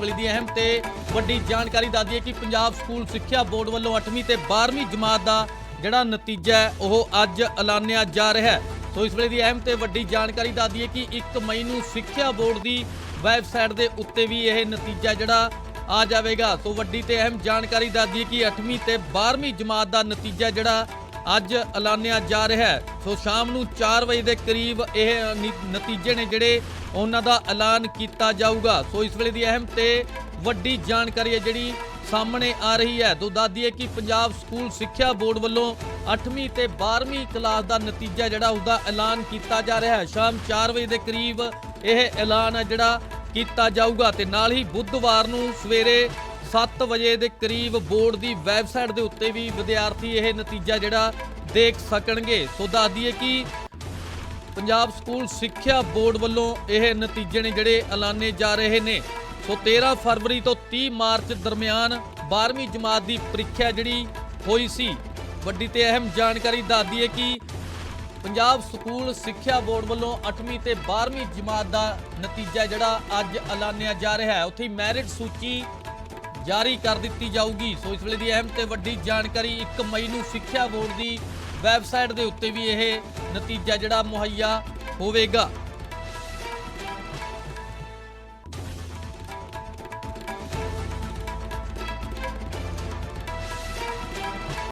ਵੇਲੇ ਦੀ ਅਹਿਮ ਤੇ ਵੱਡੀ ਜਾਣਕਾਰੀ ਦੱਸ ਦਈਏ ਕਿ ਪੰਜਾਬ ਸਕੂਲ ਸਿੱਖਿਆ ਬੋਰਡ ਵੱਲੋਂ 8ਵੀਂ ਤੇ 12ਵੀਂ ਜਮਾਤ ਦਾ ਜਿਹੜਾ ਨਤੀਜਾ ਹੈ, ਉਹ ਅੱਜ ਐਲਾਨਿਆ ਜਾ ਰਿਹਾ ਹੈ। ਸੋ ਇਸ ਵੇਲੇ ਦੀ ਅਹਿਮ ਤੇ ਵੱਡੀ ਜਾਣਕਾਰੀ ਦੱਸਦੀ ਹੈ ਕਿ 1 ਮਈ ਨੂੰ ਸਿੱਖਿਆ ਬੋਰਡ ਦੀ ਵੈਬਸਾਈਟ ਦੇ ਉੱਤੇ ਵੀ ਇਹ ਨਤੀਜਾ ਜਿਹੜਾ ਆ ਜਾਵੇਗਾ। ਸੋ ਵੱਡੀ ਤੇ ਅਹਿਮ ਜਾਣਕਾਰੀ ਦੱਸਦੀ ਹੈ ਕਿ 8ਵੀਂ ਤੇ 12ਵੀਂ ਜਮਾਤ ਦਾ ਨਤੀਜਾ ਜਿਹੜਾ ਅੱਜ ਐਲਾਨਿਆ ਜਾ ਰਿਹਾ ਹੈ। ਸੋ ਸ਼ਾਮ ਨੂੰ 4 ਵਜੇ ਦੇ ਕਰੀਬ ਇਹ ਨੀ- ਨਤੀਜੇ ਨੇ ਜਿਹੜੇ ਉਹਨਾਂ ਦਾ ਐਲਾਨ ਕੀਤਾ ਜਾਊਗਾ। ਸੋ ਇਸ ਵੇਲੇ ਦੀ ਅਹਿਮ ਤੇ ਵੱਡੀ ਜਾਣਕਾਰੀ ਹੈ ਜਿਹੜੀ ਸਾਹਮਣੇ ਆ ਰਹੀ ਹੈ। ਤੋਂ ਦੱਸ ਦਈਏ ਕਿ ਪੰਜਾਬ ਸਕੂਲ ਸਿੱਖਿਆ ਬੋਰਡ ਵੱਲੋਂ 8ਵੀਂ ਤੇ 12ਵੀਂ ਕਲਾਸ ਦਾ ਨਤੀਜਾ ਜਿਹੜਾ ਉਸਦਾ ਐਲਾਨ ਕੀਤਾ ਜਾ ਰਿਹਾ ਹੈ। ਸ਼ਾਮ 4 ਵਜੇ ਦੇ ਕਰੀਬ ਇਹ ਐਲਾਨ ਹੈ ਜਿਹੜਾ ਕੀਤਾ ਜਾਊਗਾ ਤੇ ਨਾਲ ਹੀ ਬੁੱਧਵਾਰ ਨੂੰ ਸਵੇਰੇ 7 ਵਜੇ ਦੇ ਕਰੀਬ ਬੋਰਡ ਦੀ ਵੈਬਸਾਈਟ ਦੇ ਉੱਤੇ ਵੀ ਵਿਦਿਆਰਥੀ ਇਹ ਨਤੀਜਾ ਜਿਹੜਾ ਦੇਖ ਸਕਣਗੇ। ਸੋ ਦੱਸ ਦਈਏ ਕਿ ਪੰਜਾਬ ਸਕੂਲ ਸਿੱਖਿਆ ਬੋਰਡ ਵੱਲੋਂ ਇਹ ਨਤੀਜੇ ਨੇ ਜਿਹੜੇ ਐਲਾਨੇ ਜਾ ਰਹੇ ਨੇ। ਸੋ 13 ਫਰਵਰੀ ਤੋਂ 30 ਮਾਰਚ ਦਰਮਿਆਨ 12ਵੀਂ ਜਮਾਤ ਦੀ ਪ੍ਰੀਖਿਆ ਜਿਹੜੀ ਹੋਈ ਸੀ। ਵੱਡੀ ਤੇ ਅਹਿਮ ਜਾਣਕਾਰੀ ਦੱਸ ਦਈਏ ਕਿ ਪੰਜਾਬ ਸਕੂਲ ਸਿੱਖਿਆ ਬੋਰਡ ਵੱਲੋਂ 8ਵੀਂ ਤੇ 12ਵੀਂ ਜਮਾਤ ਦਾ ਨਤੀਜਾ ਜਿਹੜਾ ਅੱਜ ਐਲਾਨਿਆ ਜਾ ਰਿਹਾ ਹੈ। ਉੱਥੇ ਮੈਰਿਟ ਸੂਚੀ ਜਾਰੀ ਕਰ ਦਿੱਤੀ ਜਾਊਗੀ। ਸੋ ਇਸ ਵੇਲੇ ਦੀ ਅਹਿਮ ਤੇ ਵੱਡੀ ਜਾਣਕਾਰੀ 1 ਮਈ ਨੂੰ ਸਿੱਖਿਆ ਬੋਰਡ ਦੀ ਵੈਬਸਾਈਟ ਦੇ ਉੱਤੇ ਵੀ ਇਹ ਨਤੀਜਾ ਜਿਹੜਾ ਮੁਹੱਈਆ ਹੋਵੇਗਾ।